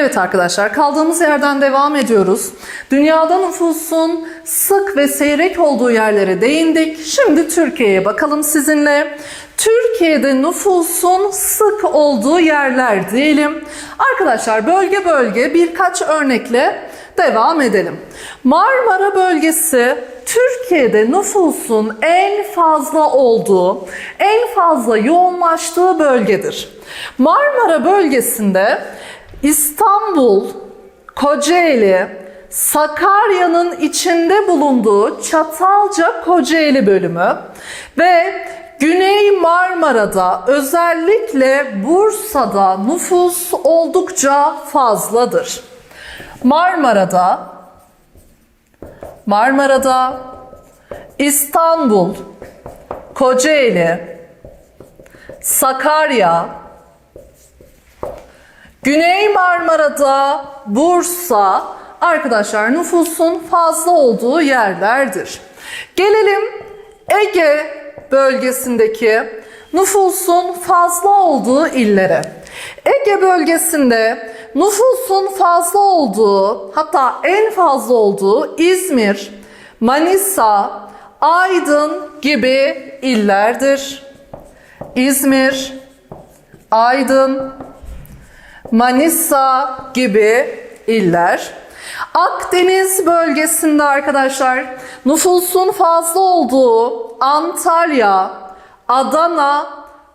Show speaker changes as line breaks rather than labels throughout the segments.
Evet arkadaşlar kaldığımız yerden devam ediyoruz. Dünyada nüfusun sık ve seyrek olduğu yerlere değindik. Şimdi Türkiye'ye bakalım sizinle. Türkiye'de nüfusun sık olduğu yerler diyelim. Arkadaşlar bölge bölge birkaç örnekle devam edelim. Marmara bölgesi Türkiye'de nüfusun en fazla olduğu, en fazla yoğunlaştığı bölgedir. Marmara bölgesinde İstanbul, Kocaeli, Sakarya'nın içinde bulunduğu Çatalca Kocaeli bölümü ve Güney Marmara'da özellikle Bursa'da nüfus oldukça fazladır. Marmara'da Marmara'da İstanbul, Kocaeli, Sakarya, Güney Marmara'da Bursa arkadaşlar nüfusun fazla olduğu yerlerdir. Gelelim Ege bölgesindeki nüfusun fazla olduğu illere. Ege bölgesinde nüfusun fazla olduğu hatta en fazla olduğu İzmir, Manisa, Aydın gibi illerdir. İzmir, Aydın, Manisa gibi iller. Akdeniz bölgesinde arkadaşlar nüfusun fazla olduğu Antalya, Adana,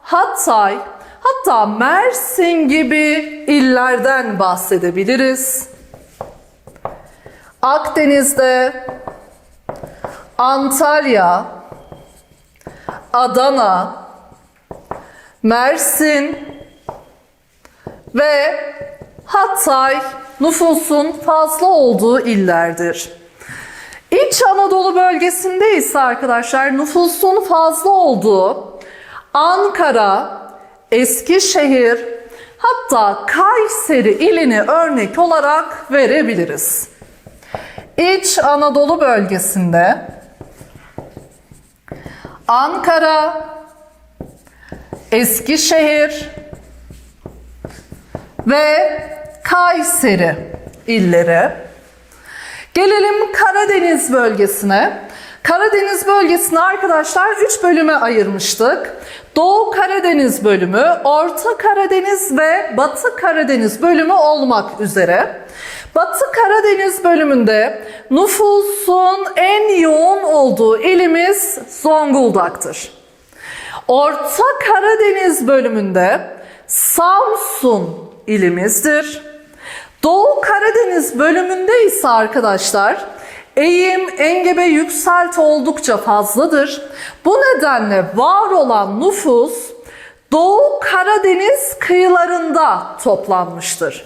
Hatay, hatta Mersin gibi illerden bahsedebiliriz. Akdeniz'de Antalya, Adana, Mersin ve Hatay nüfusun fazla olduğu illerdir. İç Anadolu bölgesinde ise arkadaşlar nüfusun fazla olduğu Ankara, Eskişehir hatta Kayseri ilini örnek olarak verebiliriz. İç Anadolu bölgesinde Ankara, Eskişehir ve Kayseri illeri. Gelelim Karadeniz bölgesine. Karadeniz bölgesini arkadaşlar 3 bölüme ayırmıştık. Doğu Karadeniz bölümü, Orta Karadeniz ve Batı Karadeniz bölümü olmak üzere. Batı Karadeniz bölümünde nüfusun en yoğun olduğu ilimiz Zonguldak'tır. Orta Karadeniz bölümünde Samsun ilimizdir. Doğu Karadeniz bölümünde ise arkadaşlar eğim, engebe, yükselti oldukça fazladır. Bu nedenle var olan nüfus Doğu Karadeniz kıyılarında toplanmıştır.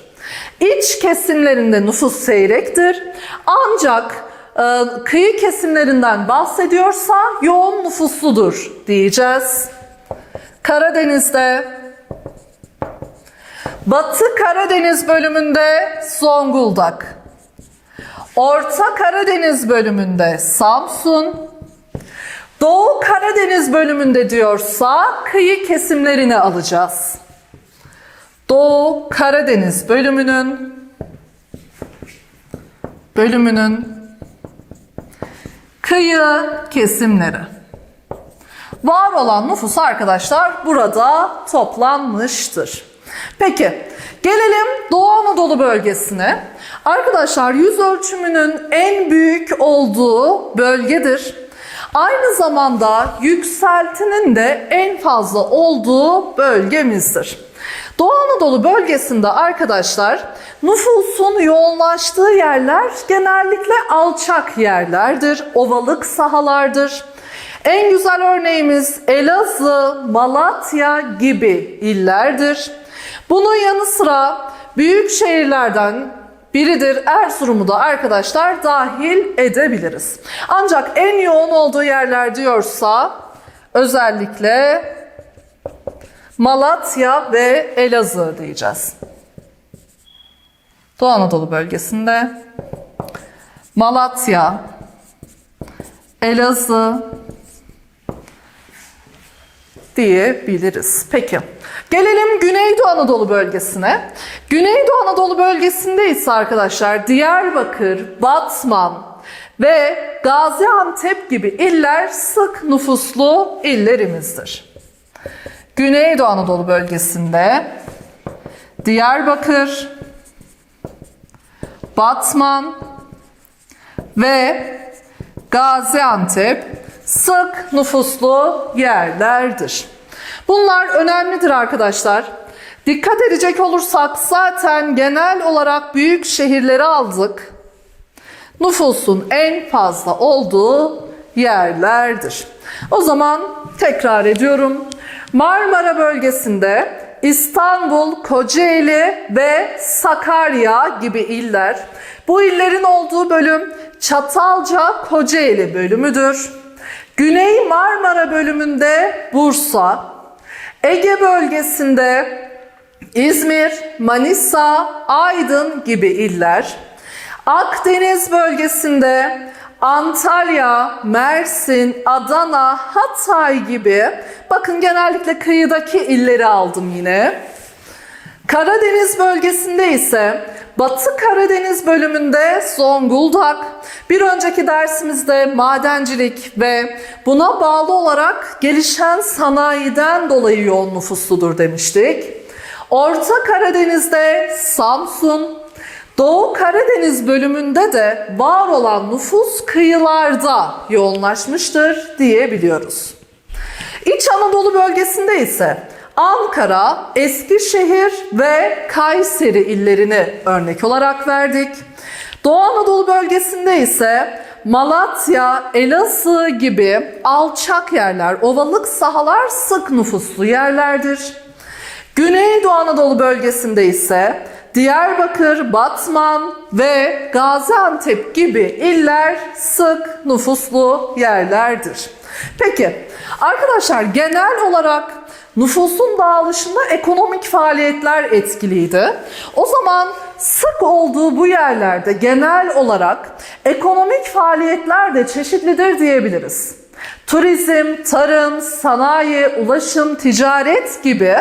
İç kesimlerinde nüfus seyrektir. Ancak e, kıyı kesimlerinden bahsediyorsa yoğun nüfusludur diyeceğiz. Karadeniz'de Batı Karadeniz bölümünde Zonguldak. Orta Karadeniz bölümünde Samsun. Doğu Karadeniz bölümünde diyorsa kıyı kesimlerini alacağız. Doğu Karadeniz bölümünün bölümünün kıyı kesimleri. Var olan nüfus arkadaşlar burada toplanmıştır. Peki gelelim Doğu Anadolu bölgesine. Arkadaşlar yüz ölçümünün en büyük olduğu bölgedir. Aynı zamanda yükseltinin de en fazla olduğu bölgemizdir. Doğu Anadolu bölgesinde arkadaşlar nüfusun yoğunlaştığı yerler genellikle alçak yerlerdir, ovalık sahalardır. En güzel örneğimiz Elazığ, Malatya gibi illerdir. Bunun yanı sıra büyük şehirlerden biridir Erzurum'u da arkadaşlar dahil edebiliriz. Ancak en yoğun olduğu yerler diyorsa özellikle Malatya ve Elazığ diyeceğiz. Doğu Anadolu bölgesinde Malatya, Elazığ, diyebiliriz. Peki. Gelelim Güneydoğu Anadolu bölgesine. Güneydoğu Anadolu bölgesinde ise arkadaşlar Diyarbakır, Batman ve Gaziantep gibi iller sık nüfuslu illerimizdir. Güneydoğu Anadolu bölgesinde Diyarbakır, Batman ve Gaziantep sık nüfuslu yerlerdir. Bunlar önemlidir arkadaşlar. Dikkat edecek olursak zaten genel olarak büyük şehirleri aldık. Nüfusun en fazla olduğu yerlerdir. O zaman tekrar ediyorum. Marmara bölgesinde İstanbul, Kocaeli ve Sakarya gibi iller. Bu illerin olduğu bölüm Çatalca Kocaeli bölümüdür. Güney Marmara bölümünde Bursa, Ege bölgesinde İzmir, Manisa, Aydın gibi iller. Akdeniz bölgesinde Antalya, Mersin, Adana, Hatay gibi bakın genellikle kıyıdaki illeri aldım yine. Karadeniz bölgesinde ise Batı Karadeniz bölümünde Zonguldak, bir önceki dersimizde madencilik ve buna bağlı olarak gelişen sanayiden dolayı yoğun nüfusludur demiştik. Orta Karadeniz'de Samsun, Doğu Karadeniz bölümünde de var olan nüfus kıyılarda yoğunlaşmıştır diyebiliyoruz. İç Anadolu bölgesinde ise Ankara, Eskişehir ve Kayseri illerini örnek olarak verdik. Doğu Anadolu bölgesinde ise Malatya, Elazığ gibi alçak yerler, ovalık sahalar sık nüfuslu yerlerdir. Güneydoğu Anadolu bölgesinde ise Diyarbakır, Batman ve Gaziantep gibi iller sık nüfuslu yerlerdir. Peki arkadaşlar genel olarak nüfusun dağılışında ekonomik faaliyetler etkiliydi. O zaman sık olduğu bu yerlerde genel olarak ekonomik faaliyetler de çeşitlidir diyebiliriz. Turizm, tarım, sanayi, ulaşım, ticaret gibi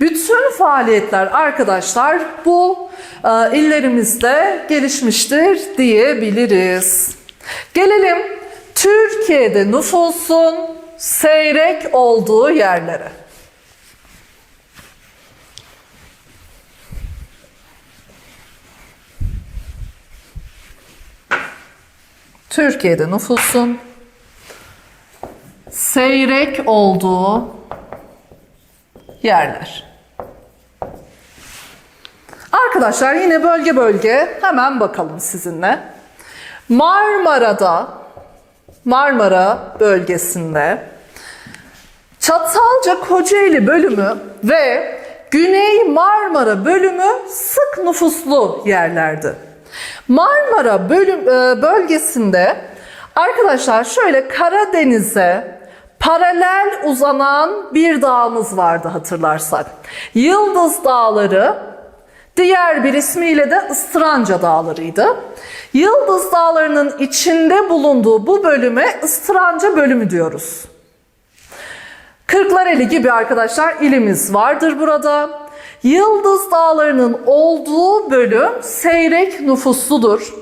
bütün faaliyetler arkadaşlar bu e, illerimizde gelişmiştir diyebiliriz. Gelelim Türkiye'de nüfusun seyrek olduğu yerlere. Türkiye'de nüfusun seyrek olduğu yerler. Arkadaşlar yine bölge bölge hemen bakalım sizinle. Marmara'da, Marmara bölgesinde Çatalca Kocaeli bölümü ve Güney Marmara bölümü sık nüfuslu yerlerdi. Marmara bölüm, e, bölgesinde arkadaşlar şöyle Karadeniz'e paralel uzanan bir dağımız vardı hatırlarsak. Yıldız Dağları, diğer bir ismiyle de Istıranca Dağları'ydı. Yıldız Dağları'nın içinde bulunduğu bu bölüme Istıranca bölümü diyoruz. Kırklareli gibi arkadaşlar ilimiz vardır burada. Yıldız Dağları'nın olduğu bölüm seyrek nüfusludur.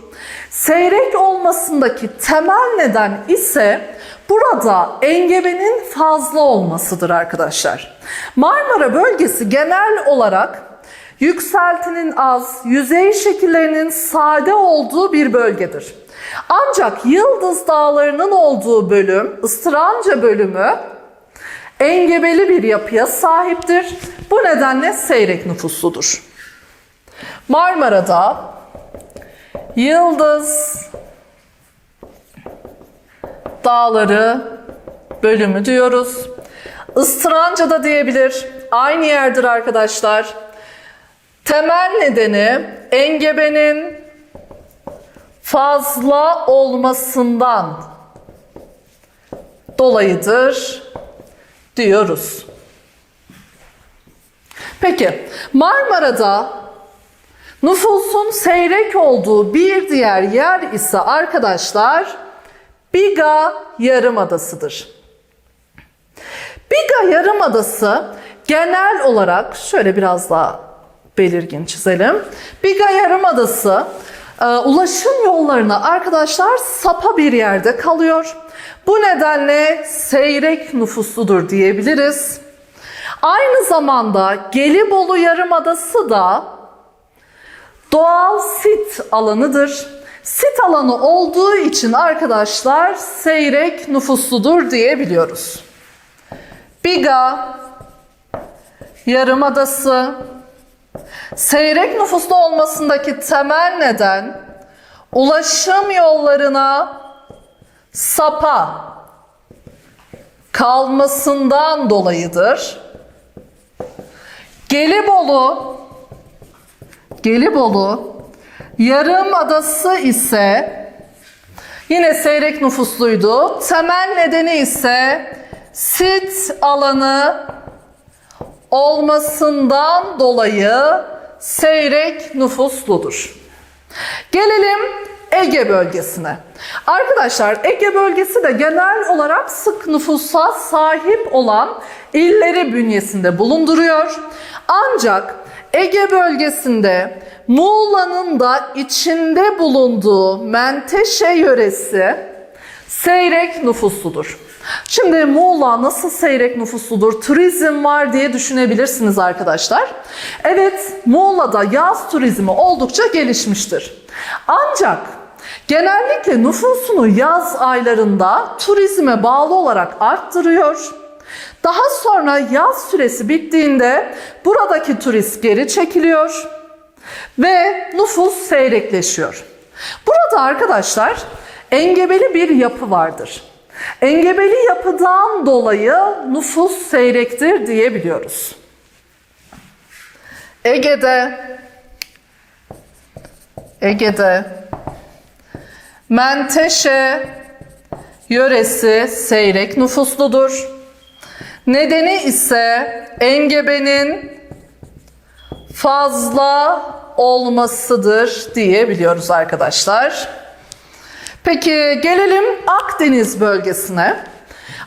Seyrek olmasındaki temel neden ise burada engebenin fazla olmasıdır arkadaşlar. Marmara bölgesi genel olarak yükseltinin az, yüzey şekillerinin sade olduğu bir bölgedir. Ancak Yıldız Dağları'nın olduğu bölüm, Istıranca bölümü engebeli bir yapıya sahiptir. Bu nedenle seyrek nüfusludur. Marmara'da Yıldız Dağları bölümü diyoruz. Istıranca da diyebilir. Aynı yerdir arkadaşlar. Temel nedeni engebenin fazla olmasından dolayıdır diyoruz. Peki Marmara'da nüfusun seyrek olduğu bir diğer yer ise arkadaşlar Biga Yarımadası'dır. Biga Yarımadası genel olarak şöyle biraz daha belirgin çizelim. Biga Yarımadası e, ulaşım yollarına arkadaşlar sapa bir yerde kalıyor. Bu nedenle seyrek nüfusludur diyebiliriz. Aynı zamanda Gelibolu Yarımadası da doğal sit alanıdır. Sit alanı olduğu için arkadaşlar seyrek nüfusludur diyebiliyoruz. Biga Yarımadası seyrek nüfuslu olmasındaki temel neden ulaşım yollarına sapa kalmasından dolayıdır. Gelibolu Gelibolu yarım adası ise yine seyrek nüfusluydu. Temel nedeni ise sit alanı olmasından dolayı seyrek nüfusludur. Gelelim Ege bölgesine. Arkadaşlar Ege bölgesi de genel olarak sık nüfusa sahip olan illeri bünyesinde bulunduruyor. Ancak Ege bölgesinde Muğla'nın da içinde bulunduğu Menteşe yöresi seyrek nüfusludur. Şimdi Muğla nasıl seyrek nüfusludur, turizm var diye düşünebilirsiniz arkadaşlar. Evet, Muğla'da yaz turizmi oldukça gelişmiştir. Ancak genellikle nüfusunu yaz aylarında turizme bağlı olarak arttırıyor. Daha sonra yaz süresi bittiğinde buradaki turist geri çekiliyor ve nüfus seyrekleşiyor. Burada arkadaşlar engebeli bir yapı vardır. Engebeli yapıdan dolayı nüfus seyrektir diyebiliyoruz. Ege'de Ege'de Menteşe yöresi seyrek nüfusludur. Nedeni ise engebenin fazla olmasıdır diyebiliyoruz arkadaşlar. Peki gelelim Akdeniz bölgesine.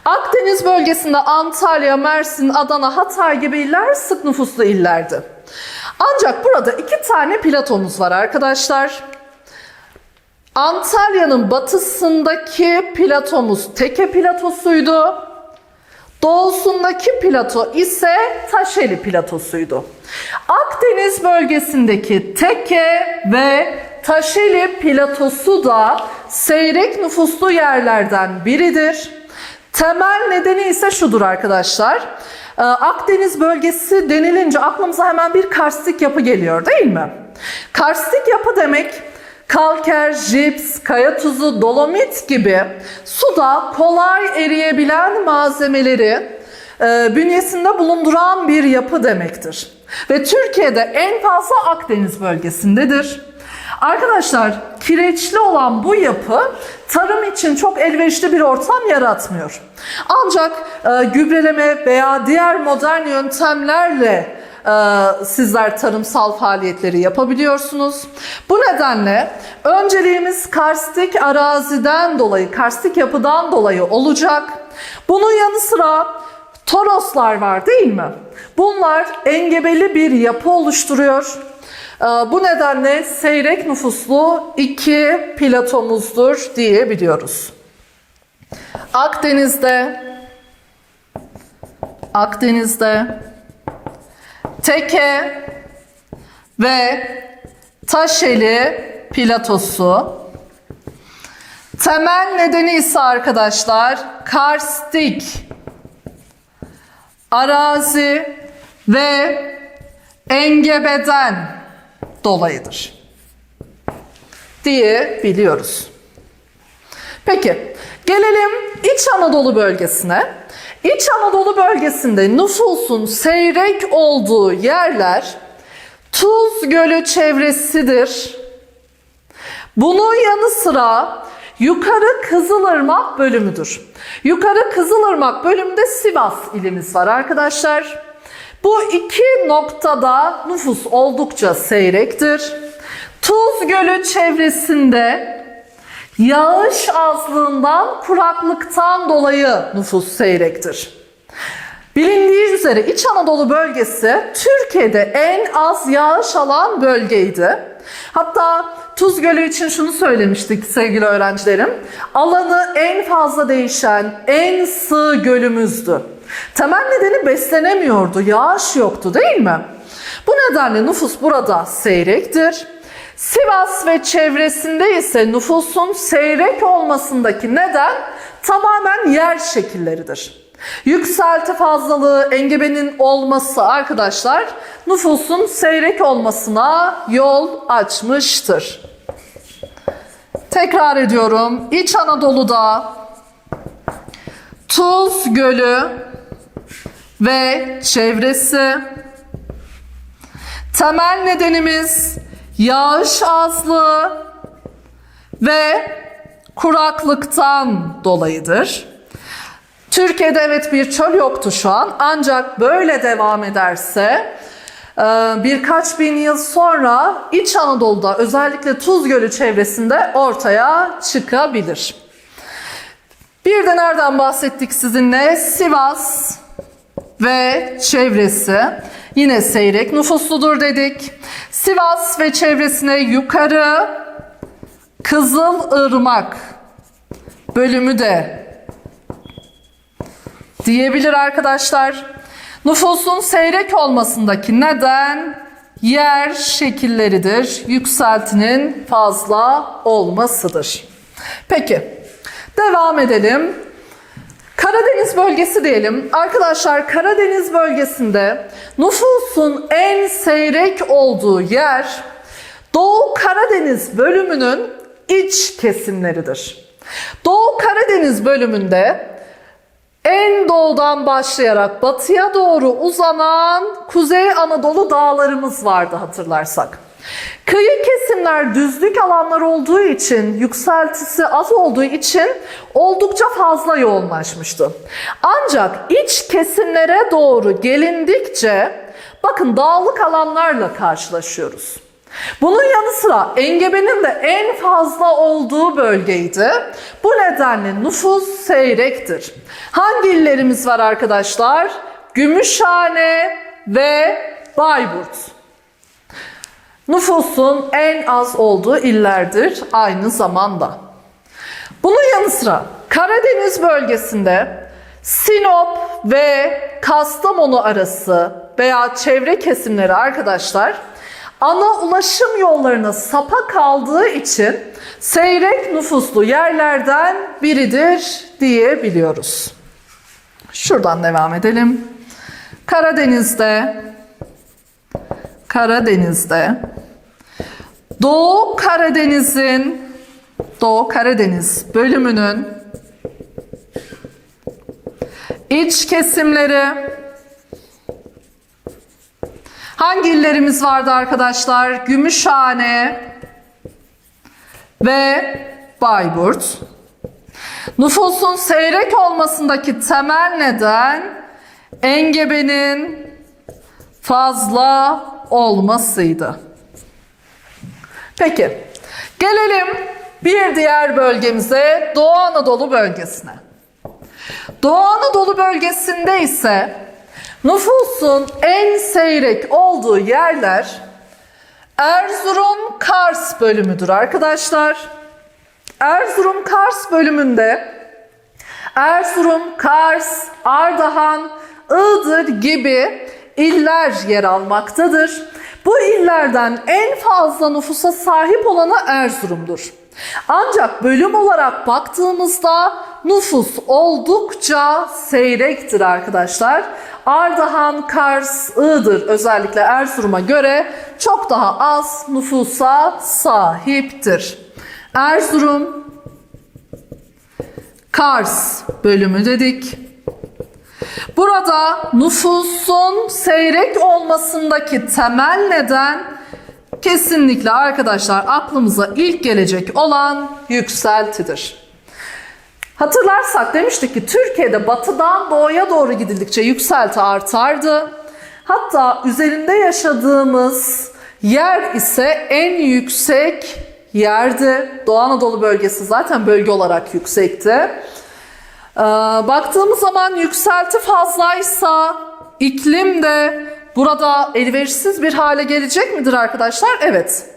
Akdeniz bölgesinde Antalya, Mersin, Adana, Hatay gibi iller sık nüfuslu illerdi. Ancak burada iki tane platomuz var arkadaşlar. Antalya'nın batısındaki platomuz Teke platosuydu. Doğusundaki plato ise Taşeli platosuydu. Akdeniz bölgesindeki Teke ve Taşeli platosu da seyrek nüfuslu yerlerden biridir. Temel nedeni ise şudur arkadaşlar. Ee, Akdeniz bölgesi denilince aklımıza hemen bir karstik yapı geliyor değil mi? Karstik yapı demek kalker, jips, kaya tuzu, dolomit gibi suda kolay eriyebilen malzemeleri e, bünyesinde bulunduran bir yapı demektir. Ve Türkiye'de en fazla Akdeniz bölgesindedir. Arkadaşlar kireçli olan bu yapı tarım için çok elverişli bir ortam yaratmıyor. Ancak e, gübreleme veya diğer modern yöntemlerle sizler tarımsal faaliyetleri yapabiliyorsunuz. Bu nedenle önceliğimiz karstik araziden dolayı, karstik yapıdan dolayı olacak. Bunun yanı sıra toroslar var değil mi? Bunlar engebeli bir yapı oluşturuyor. Ee, Bu nedenle seyrek nüfuslu iki platomuzdur diyebiliyoruz. Akdeniz'de Akdeniz'de Teke ve Taşeli platosu. Temel nedeni ise arkadaşlar karstik arazi ve engebeden dolayıdır diye biliyoruz. Peki gelelim İç Anadolu bölgesine. İç Anadolu bölgesinde nüfusun seyrek olduğu yerler Tuz Gölü çevresidir. Bunun yanı sıra Yukarı Kızılırmak bölümüdür. Yukarı Kızılırmak bölümünde Sivas ilimiz var arkadaşlar. Bu iki noktada nüfus oldukça seyrektir. Tuz Gölü çevresinde yağış azlığından, kuraklıktan dolayı nüfus seyrektir. üzere İç Anadolu bölgesi Türkiye'de en az yağış alan bölgeydi. Hatta Tuz Gölü için şunu söylemiştik sevgili öğrencilerim. Alanı en fazla değişen, en sığ gölümüzdü. Temel nedeni beslenemiyordu, yağış yoktu değil mi? Bu nedenle nüfus burada seyrektir. Sivas ve çevresinde ise nüfusun seyrek olmasındaki neden tamamen yer şekilleridir. Yükselti fazlalığı engebenin olması arkadaşlar nüfusun seyrek olmasına yol açmıştır. Tekrar ediyorum. İç Anadolu'da Tuz Gölü ve çevresi temel nedenimiz yağış azlığı ve kuraklıktan dolayıdır. Türkiye'de evet bir çöl yoktu şu an ancak böyle devam ederse e, birkaç bin yıl sonra İç Anadolu'da özellikle Tuz Gölü çevresinde ortaya çıkabilir. Bir de nereden bahsettik sizinle? Sivas ve çevresi yine seyrek nüfusludur dedik. Sivas ve çevresine yukarı Kızılırmak bölümü de diyebilir arkadaşlar. Nüfusun seyrek olmasındaki neden yer şekilleridir. Yükseltinin fazla olmasıdır. Peki devam edelim. Karadeniz bölgesi diyelim. Arkadaşlar Karadeniz bölgesinde nüfusun en seyrek olduğu yer Doğu Karadeniz bölümünün iç kesimleridir. Doğu Karadeniz bölümünde en doğudan başlayarak batıya doğru uzanan Kuzey Anadolu dağlarımız vardı hatırlarsak. Kıyı kesimler düzlük alanlar olduğu için, yükseltisi az olduğu için oldukça fazla yoğunlaşmıştı. Ancak iç kesimlere doğru gelindikçe bakın dağlık alanlarla karşılaşıyoruz. Bunun yanı sıra engebenin de en fazla olduğu bölgeydi. Bu nedenle nüfus seyrektir. Hangi illerimiz var arkadaşlar? Gümüşhane ve Bayburt. Nüfusun en az olduğu illerdir aynı zamanda. Bunun yanı sıra Karadeniz bölgesinde Sinop ve Kastamonu arası veya çevre kesimleri arkadaşlar ana ulaşım yollarına sapa kaldığı için seyrek nüfuslu yerlerden biridir diyebiliyoruz. Şuradan devam edelim. Karadeniz'de Karadeniz'de Doğu Karadeniz'in Doğu Karadeniz bölümünün iç kesimleri hangi illerimiz vardı arkadaşlar? Gümüşhane ve Bayburt. Nüfusun seyrek olmasındaki temel neden engebenin fazla olmasıydı. Peki, gelelim bir diğer bölgemize Doğu Anadolu bölgesine. Doğu Anadolu bölgesinde ise nüfusun en seyrek olduğu yerler Erzurum Kars bölümüdür arkadaşlar. Erzurum Kars bölümünde Erzurum, Kars, Ardahan, Iğdır gibi iller yer almaktadır. Bu illerden en fazla nüfusa sahip olanı Erzurum'dur. Ancak bölüm olarak baktığımızda nüfus oldukça seyrektir arkadaşlar. Ardahan, Kars, Iğdır özellikle Erzurum'a göre çok daha az nüfusa sahiptir. Erzurum, Kars bölümü dedik. Burada nüfusun seyrek olmasındaki temel neden kesinlikle arkadaşlar aklımıza ilk gelecek olan yükseltidir. Hatırlarsak demiştik ki Türkiye'de batıdan doğuya doğru gidildikçe yükselti artardı. Hatta üzerinde yaşadığımız yer ise en yüksek yerdi. Doğu Anadolu bölgesi zaten bölge olarak yüksekti. Ee, baktığımız zaman yükselti fazlaysa iklim de burada elverişsiz bir hale gelecek midir arkadaşlar? Evet.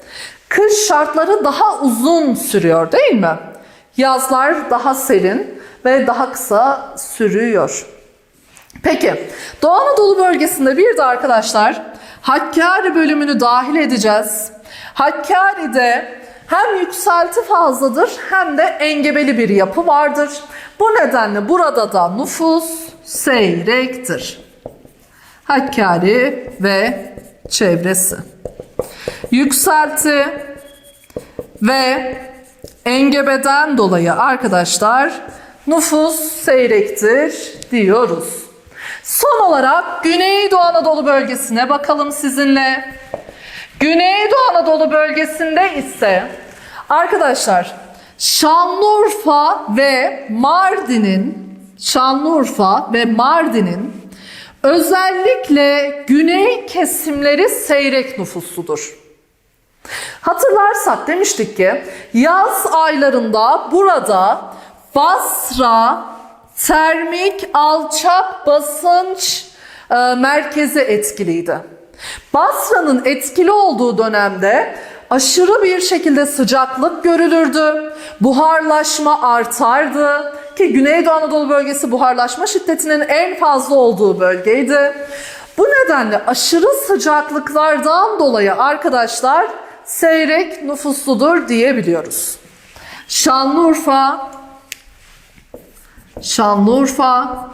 Kış şartları daha uzun sürüyor değil mi? Yazlar daha serin ve daha kısa sürüyor. Peki Doğu Anadolu bölgesinde bir de arkadaşlar Hakkari bölümünü dahil edeceğiz. Hakkari'de hem yükselti fazladır hem de engebeli bir yapı vardır. Bu nedenle burada da nüfus seyrektir. Hakkari ve çevresi. Yükselti ve engebeden dolayı arkadaşlar nüfus seyrektir diyoruz. Son olarak Güneydoğu Anadolu bölgesine bakalım sizinle. Güneydoğu Anadolu bölgesinde ise arkadaşlar Şanlıurfa ve Mardin'in Şanlıurfa ve Mardin'in özellikle güney kesimleri seyrek nüfusludur. Hatırlarsak demiştik ki yaz aylarında burada Basra termik alçak basınç e, merkezi etkiliydi. Basra'nın etkili olduğu dönemde aşırı bir şekilde sıcaklık görülürdü. Buharlaşma artardı ki Güneydoğu Anadolu bölgesi buharlaşma şiddetinin en fazla olduğu bölgeydi. Bu nedenle aşırı sıcaklıklardan dolayı arkadaşlar seyrek nüfusludur diyebiliyoruz. Şanlıurfa, Şanlıurfa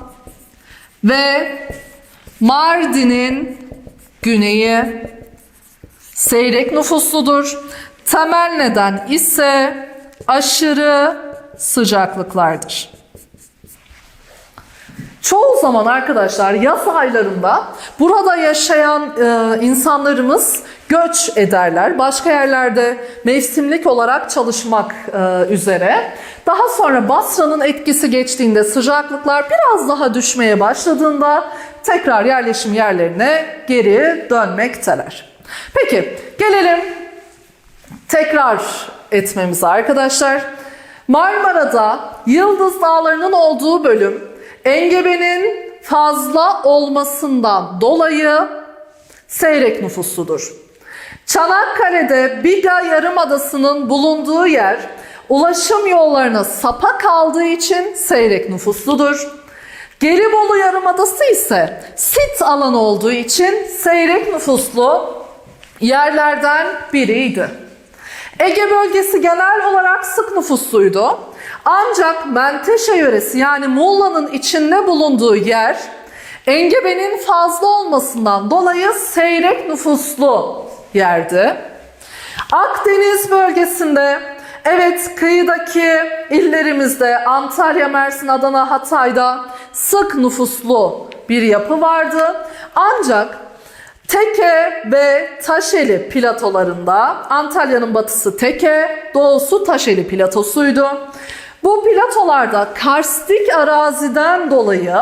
ve Mardin'in güneyi seyrek nüfusludur. Temel neden ise aşırı sıcaklıklardır. Çoğu zaman arkadaşlar yaz aylarında burada yaşayan e, insanlarımız göç ederler. Başka yerlerde mevsimlik olarak çalışmak e, üzere. Daha sonra Basra'nın etkisi geçtiğinde sıcaklıklar biraz daha düşmeye başladığında tekrar yerleşim yerlerine geri dönmekteler. Peki gelelim tekrar etmemize arkadaşlar. Marmara'da Yıldız Dağları'nın olduğu bölüm engebenin fazla olmasından dolayı seyrek nüfusludur. Çanakkale'de Biga Yarımadası'nın bulunduğu yer ulaşım yollarına sapa kaldığı için seyrek nüfusludur. Gelibolu Yarımadası ise sit alanı olduğu için seyrek nüfuslu yerlerden biriydi. Ege bölgesi genel olarak sık nüfusluydu. Ancak Menteşe yöresi yani Muğla'nın içinde bulunduğu yer engebenin fazla olmasından dolayı seyrek nüfuslu yerdi. Akdeniz bölgesinde evet kıyıdaki illerimizde Antalya, Mersin, Adana, Hatay'da sık nüfuslu bir yapı vardı. Ancak Teke ve Taşeli platolarında Antalya'nın batısı Teke, doğusu Taşeli platosuydu. Bu platolarda karstik araziden dolayı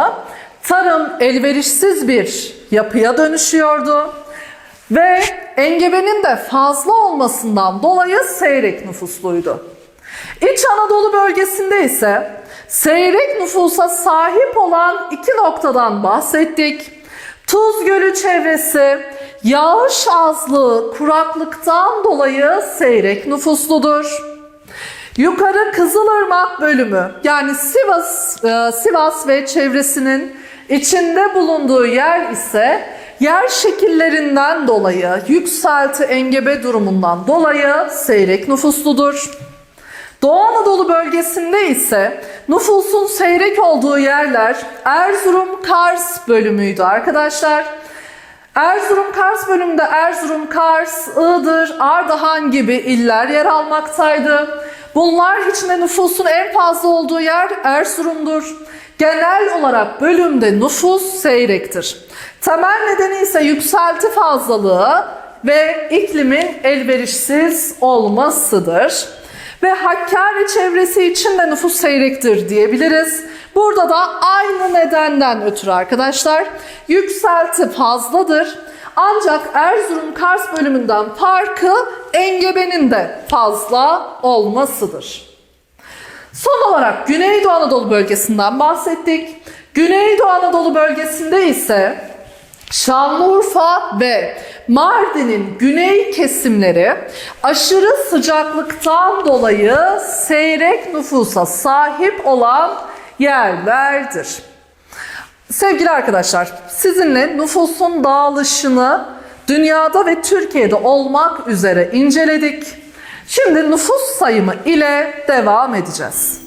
tarım elverişsiz bir yapıya dönüşüyordu. Ve engebenin de fazla olmasından dolayı seyrek nüfusluydu. İç Anadolu bölgesinde ise seyrek nüfusa sahip olan iki noktadan bahsettik. Tuz Gölü çevresi yağış azlığı kuraklıktan dolayı seyrek nüfusludur. Yukarı Kızılırmak bölümü yani Sivas, e, Sivas ve çevresinin içinde bulunduğu yer ise yer şekillerinden dolayı yükselti engebe durumundan dolayı seyrek nüfusludur. Doğu Anadolu bölgesinde ise nüfusun seyrek olduğu yerler Erzurum Kars bölümüydü arkadaşlar. Erzurum Kars bölümünde Erzurum, Kars, Iğdır, Ardahan gibi iller yer almaktaydı. Bunlar içinde nüfusun en fazla olduğu yer Erzurum'dur. Genel olarak bölümde nüfus seyrektir. Temel nedeni ise yükselti fazlalığı ve iklimin elverişsiz olmasıdır. Ve Hakkari çevresi için de nüfus seyrektir diyebiliriz. Burada da aynı nedenden ötürü arkadaşlar yükselti fazladır. Ancak Erzurum Kars bölümünden farkı engebenin de fazla olmasıdır. Son olarak Güneydoğu Anadolu bölgesinden bahsettik. Güneydoğu Anadolu bölgesinde ise Şanlıurfa ve Mardin'in güney kesimleri aşırı sıcaklıktan dolayı seyrek nüfusa sahip olan yerlerdir. Sevgili arkadaşlar, sizinle nüfusun dağılışını dünyada ve Türkiye'de olmak üzere inceledik. Şimdi nüfus sayımı ile devam edeceğiz.